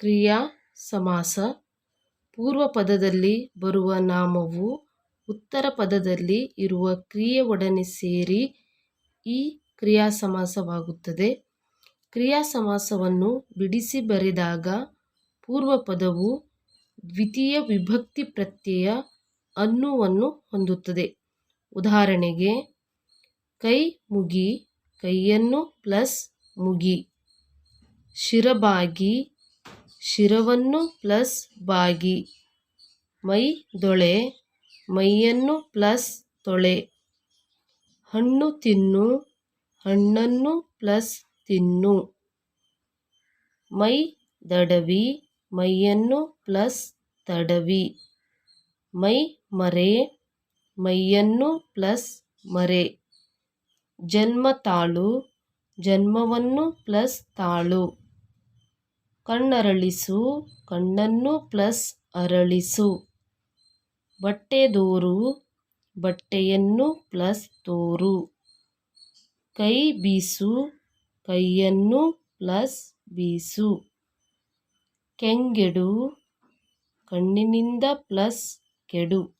ಕ್ರಿಯಾ ಸಮಾಸ. ಪೂರ್ವ ಪದದಲ್ಲಿ ಬರುವ ನಾಮವು ಉತ್ತರ ಪದದಲ್ಲಿ ಇರುವ ಕ್ರಿಯೆ ಒಡನೆ ಸೇರಿ ಈ ಕ್ರಿಯಾ ಸಮಾಸವಾಗುತ್ತದೆ. ಕ್ರಿಯಾ ಸಮಾಸವನ್ನು ಬಿಡಿಸಿ ಬರೆದಾಗ ಪೂರ್ವ ಪದವು ದ್ವಿತೀಯ ವಿಭಕ್ತಿ ಪ್ರತ್ಯಯ ಅನ್ನುವನ್ನು ಹೊಂದುತ್ತದೆ. ಉದಾಹರಣೆಗೆ, ಕೈ ಮುಗಿ ಕೈಯನ್ನು ಪ್ಲಸ್ ಮುಗಿ, ಶಿರಬಾಗಿ ಶಿರವನ್ನು ಪ್ಲಸ್ ಬಾಗಿ. ಮೈ ದೊಳೆ, ಮೈಯನ್ನು ಪ್ಲಸ್ ತೊಳೆ. ಹಣ್ಣು ತಿನ್ನು, ಹಣ್ಣನ್ನು ಪ್ಲಸ್ ತಿನ್ನು. ಮೈ ದಡವಿ, ಮೈಯನ್ನು ಪ್ಲಸ್ ತಡವಿ. ಮೈ ಮರೆ, ಮೈಯನ್ನು ಪ್ಲಸ್ ಮರೆ. ಜನ್ಮ ತಾಳು, ಜನ್ಮವನ್ನು ಪ್ಲಸ್ ತಾಳು. ಕಣ್ಣರಳಿಸು, ಕಣ್ಣನ್ನು ಪ್ಲಸ್ ಅರಳಿಸು. ಬಟ್ಟೆ ದೋರು, ಬಟ್ಟೆಯನ್ನು ಪ್ಲಸ್ ತೋರು ಕೈ ಬೀಸು, ಕೈಯನ್ನು ಪ್ಲಸ್ ಬೀಸು. ಕೆಂಗೆಡು, ಕಣ್ಣಿನಿಂದ ಪ್ಲಸ್ ಕೆಡು.